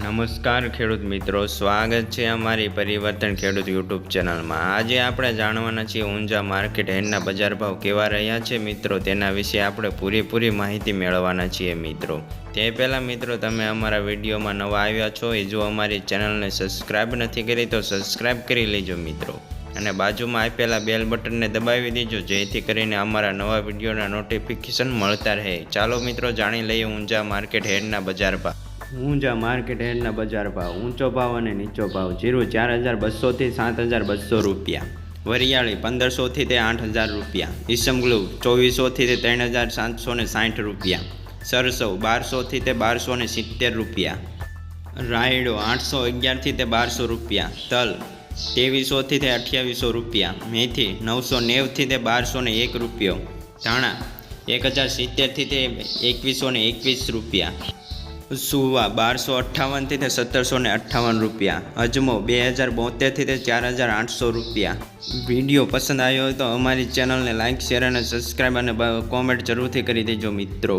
નમસ્કાર ખેડૂત મિત્રો, સ્વાગત છે અમારી પરિવર્તન ખેડૂત યુટ્યુબ ચેનલમાં. આજે આપણે જાણવાના છીએ ઊંઝા માર્કેટ હેન્ડના બજાર ભાવ કેવા રહ્યા છે મિત્રો, તેના વિશે આપણે પૂરેપૂરી માહિતી મેળવવાના છીએ મિત્રો. તે પહેલાં મિત્રો, તમે અમારા વિડીયોમાં નવા આવ્યા છો, એ જો અમારી ચેનલને સબસ્ક્રાઈબ નથી કરી, તો સબસ્ક્રાઈબ કરી લેજો મિત્રો. અને બાજુમાં આપેલા બેલ બટનને દબાવી દેજો, જેથી કરીને અમારા નવા વિડીયોના નોટિફિકેશન મળતા રહે. ચાલો મિત્રો, જાણી લઈએ ઊંઝા માર્કેટ હેડના બજાર ભાવ. ઊંઝા માર્કેટ હેડના બજાર ભાવ, ઊંચો ભાવ અને નીચો ભાવ, જીરું ચાર હજાર બસોથી સાત હજાર બસો રૂપિયા વરિયાળી પંદરસોથી તે આઠ હજાર રૂપિયા ઈસમગ્લુ ચોવીસોથી તે ત્રણ હજાર સાતસો ને સાઠ રૂપિયા, સરસવ બારસોથી તે બારસો ને સિત્તેર રૂપિયા, રાયડો આઠસો અગિયારથી તે બારસો રૂપિયા, તલ ત્રેવીસોથી તે અઠ્યાવીસો રૂપિયા, મેથી નવસો નેવથી તે બારસો ને એક રૂપિયો, ધાણા એક હજાર સિત્તેરથી તે એકવીસો ને એકવીસ રૂપિયા સુવા બારસો અઠ્ઠાવનથી તે સત્તરસો ને અઠ્ઠાવન રૂપિયા. અજમો બે હજાર બોતેરથી તે ચાર હજાર આઠસો રૂપિયા. વીડિયો પસંદ આવ્યો હોય તો અમારી ચેનલને લાઇક શેર અને સબસ્ક્રાઈબ અને કોમેન્ટ જરૂરથી કરી દેજો મિત્રો.